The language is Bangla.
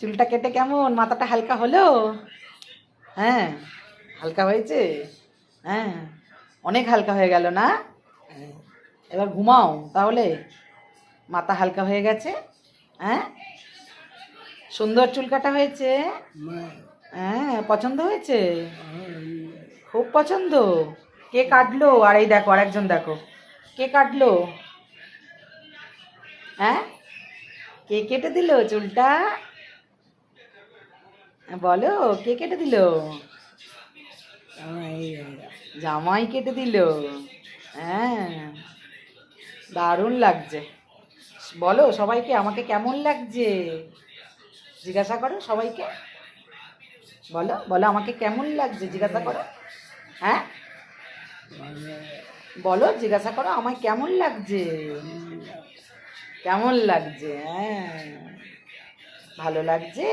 চুলটা কেটে কেমন? মাথাটা হালকা হলো? হ্যাঁ হালকা হয়েছে? হ্যাঁ অনেক হালকা হয়ে গেল না। এবার ঘুমাও তাহলে। মাথা হালকা হয়ে গেছে? হ্যাঁ? সুন্দর চুল কাটা হয়েছে? হ্যাঁ পছন্দ হয়েছে? খুব পছন্দ। কে কাটলো? আর এই দেখো, আরেকজন দেখো। কে কাটলো? হ্যাঁ? কে কেটে দিল চুলটা? বলো, কে কেটে দিল? জামাই কেটে দিল। হ্যাঁ দারুণ লাগছে। বলো, সবাইকে আমাকে কেমন লাগছে? জিজ্ঞাসা করো সবাইকে। বলো বলো, আমাকে কেমন লাগছে? জিজ্ঞাসা করো। হ্যাঁ? বলো, জিজ্ঞাসা করো, আমায় কেমন লাগছে? কেমন লাগছে? হ্যাঁ ভালো লাগছে?